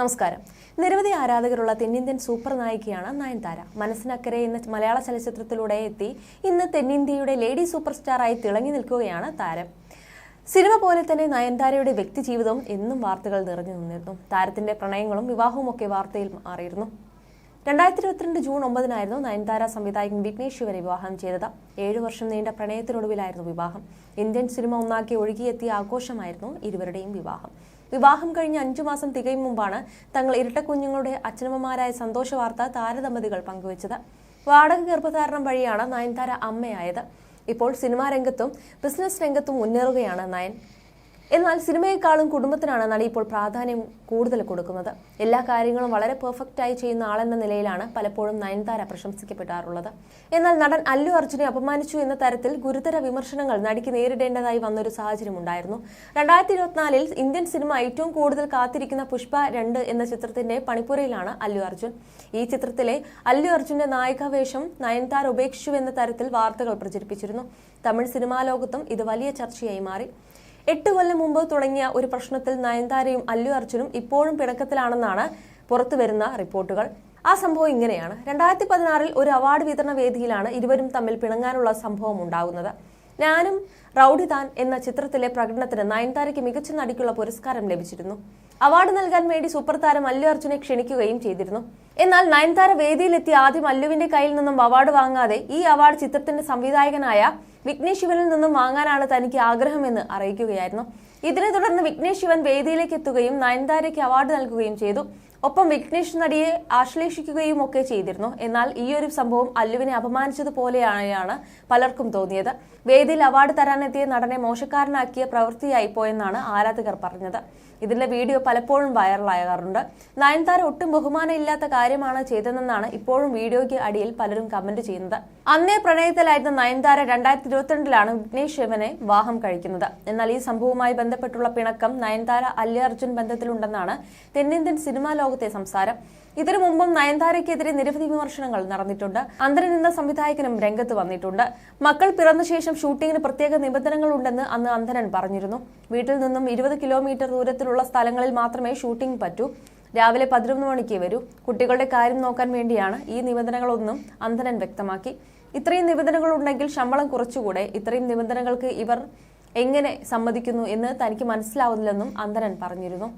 നമസ്കാരം. നിരവധി ആരാധകരുള്ള തെന്നിന്ത്യൻ സൂപ്പർ നായികയാണ് നയൻതാര. മനസ്സിനക്കരെ എന്ന മലയാള ചലച്ചിത്രത്തിലൂടെ എത്തി ഇന്ന് തെന്നിന്ത്യയുടെ ലേഡി സൂപ്പർ സ്റ്റാറായി തിളങ്ങി നിൽക്കുകയാണ് താരം. സിനിമ പോലെ തന്നെ നയൻതാരയുടെ വ്യക്തി ജീവിതവും എന്നും വാർത്തകൾ നിറഞ്ഞു നിന്നിരുന്നു. താരത്തിന്റെ പ്രണയങ്ങളും വിവാഹവും ഒക്കെ വാർത്തയിൽ മാറിയിരുന്നു. രണ്ടായിരത്തി ഇരുപത്തിരണ്ട് ജൂൺ ഒമ്പതിനായിരുന്നു നയൻതാര സംവിധായകൻ വിഘ്നേഷ് ശിവനെ വിവാഹം ചെയ്തത്. ഏഴു വർഷം നീണ്ട പ്രണയത്തിനൊടുവിലായിരുന്നു വിവാഹം. ഇന്ത്യൻ സിനിമ ഒന്നാക്കി ഒഴുകിയെത്തിയ ആഘോഷമായിരുന്നു ഇരുവരുടെയും വിവാഹം. വിവാഹം കഴിഞ്ഞ് അഞ്ചു മാസം തികയും മുമ്പാണ് തങ്ങൾ ഇരട്ട കുഞ്ഞുങ്ങളുടെ അച്ഛനമ്മമാരായ സന്തോഷ വാർത്ത താരദമ്പതികൾ പങ്കുവച്ചത്. വാടക ഗർഭധാരണം വഴിയാണ് നയൻതാര അമ്മയായത്. ഇപ്പോൾ സിനിമാ രംഗത്തും ബിസിനസ് രംഗത്തും മുന്നേറുകയാണ് നയൻ. എന്നാൽ സിനിമയെക്കാളും കുടുംബത്തിനാണ് നടി ഇപ്പോൾ പ്രാധാന്യം കൂടുതൽ കൊടുക്കുന്നത്. എല്ലാ കാര്യങ്ങളും വളരെ പെർഫെക്റ്റ് ആയി ചെയ്യുന്ന ആളെന്ന നിലയിലാണ് പലപ്പോഴും നയൻതാര പ്രശംസിക്കപ്പെടാറുള്ളത്. എന്നാൽ നടൻ അല്ലു അർജുനെ അപമാനിച്ചു എന്ന തരത്തിൽ ഗുരുതര വിമർശനങ്ങൾ നടിക്ക് നേരിടേണ്ടതായി വന്നൊരു സാഹചര്യം ഉണ്ടായിരുന്നു. രണ്ടായിരത്തി ഇരുപത്തിനാലിൽ ഇന്ത്യൻ സിനിമ ഏറ്റവും കൂടുതൽ കാത്തിരിക്കുന്ന പുഷ്പ രണ്ട് എന്ന ചിത്രത്തിന്റെ പണിപ്പുരയിലാണ് അല്ലു അർജുൻ. ഈ ചിത്രത്തിലെ അല്ലു അർജുന്റെ നായികാവേഷം നയൻതാര ഉപേക്ഷിച്ചു എന്ന തരത്തിൽ വാർത്തകൾ പ്രചരിപ്പിച്ചിരുന്നു. തമിഴ് സിനിമാ ലോകത്തും ഇത് വലിയ ചർച്ചയായി മാറി. എട്ട് കൊല്ലം മുമ്പ് തുടങ്ങിയ ഒരു പ്രശ്നത്തിൽ നയൻതാരയും അല്ലു അർജുനും ഇപ്പോഴും പിണക്കത്തിലാണെന്നാണ് പുറത്തുവരുന്ന റിപ്പോർട്ടുകൾ. ആ സംഭവം ഇങ്ങനെയാണ്. രണ്ടായിരത്തി പതിനാറിൽ ഒരു അവാർഡ് വിതരണ വേദിയിലാണ് ഇരുവരും തമ്മിൽ പിണങ്ങാനുള്ള സംഭവം ഉണ്ടാകുന്നത്. ഞാനും റൌഡി താൻ എന്ന ചിത്രത്തിലെ പ്രകടനത്തിന് നയൻതാരയ്ക്ക് മികച്ച നടിക്കുള്ള പുരസ്കാരം ലഭിച്ചിരുന്നു. അവാർഡ് നൽകാൻ വേണ്ടി സൂപ്പർ താരം അല്ലു അർജുനെ ക്ഷണിക്കുകയും ചെയ്തിരുന്നു. എന്നാൽ നയൻതാര വേദിയിലെത്തി ആദ്യം അല്ലുവിന്റെ കയ്യിൽ നിന്നും അവാർഡ് വാങ്ങാതെ ഈ അവാർഡ് ചിത്രത്തിന്റെ സംവിധായകനായ വിഘ്നേഷ് ശിവനിൽ നിന്നും വാങ്ങാനാണ് തനിക്ക് ആഗ്രഹമെന്ന് അറിയിക്കുകയായിരുന്നു. ഇതിനെ തുടർന്ന് വിഘ്നേഷ് ശിവൻ വേദിയിലേക്ക് എത്തുകയും നയൻതാരയ്ക്ക് അവാർഡ് നൽകുകയും ചെയ്തു. ഒപ്പം വിഘ്നേഷ് നടിയെ ആശ്ലേഷിക്കുകയും ഒക്കെ ചെയ്തിരുന്നു. എന്നാൽ ഈ ഒരു സംഭവം അല്ലുവിനെ അപമാനിച്ചതുപോലെയാണ് പലർക്കും തോന്നിയത്. വേദിയിൽ അവാർഡ് തരാനെത്തിയ നടനെ മോശക്കാരനാക്കിയ പ്രവൃത്തിയായി പോയെന്നാണ് ആരാധകർ പറഞ്ഞത്. ഇതിന്റെ വീഡിയോ പലപ്പോഴും വൈറലാകാറുണ്ട്. നയൻതാര ഒട്ടും ബഹുമാനമില്ലാത്ത കാര്യമാണ് ചെയ്തതെന്നാണ് ഇപ്പോഴും വീഡിയോയ്ക്ക് അടിയിൽ പലരും കമന്റ് ചെയ്യുന്നത്. അന്നേ പ്രണയത്തിലായിരുന്ന നയൻതാര രണ്ടായിരത്തി ഇരുപത്തിരണ്ടിലാണ് വിഘ്നേഷ് ശിവനെ വാഹം കഴിക്കുന്നത്. എന്നാൽ ഈ സംഭവവുമായി ബന്ധപ്പെട്ടുള്ള പിണക്കം നയൻതാര അല്ലി അർജുൻ ബന്ധത്തിലുണ്ടെന്നാണ് തെന്നിന്ത്യൻ സിനിമാ ലോകത്തെ സംസാരം. ഇതിനു മുമ്പും നയൻതാരയ്ക്കെതിരെ നിരവധി വിമർശനങ്ങൾ നടന്നിട്ടുണ്ട്. അന്തരൻ എന്ന സംവിധായകനും രംഗത്ത് വന്നിട്ടുണ്ട്. മക്കൾ പിറന്ന ശേഷം ഷൂട്ടിങ്ങിന് പ്രത്യേക നിബന്ധനകൾ ഉണ്ടെന്ന് അന്ന് അന്തരൻ പറഞ്ഞിരുന്നു. വീട്ടിൽ നിന്നും ഇരുപത് കിലോമീറ്റർ ദൂരത്തിലുള്ള സ്ഥലങ്ങളിൽ മാത്രമേ ഷൂട്ടിംഗ് പറ്റൂ. രാവിലെ പതിനൊന്ന് മണിക്ക് വരൂ. കുട്ടികളുടെ കാര്യം നോക്കാൻ വേണ്ടിയാണ് ഈ നിബന്ധനകളൊന്നും അന്തരൻ വ്യക്തമാക്കി. ഇത്രയും നിബന്ധനകൾ ഉണ്ടെങ്കിൽ ശമ്പളം കുറച്ചുകൂടെ. ഇത്രയും നിബന്ധനകൾക്ക് ഇവർ എങ്ങനെ സമ്മതിക്കുന്നു എന്ന് തനിക്ക് മനസ്സിലാവുന്നില്ലെന്നും അന്തരൻ പറഞ്ഞിരുന്നു.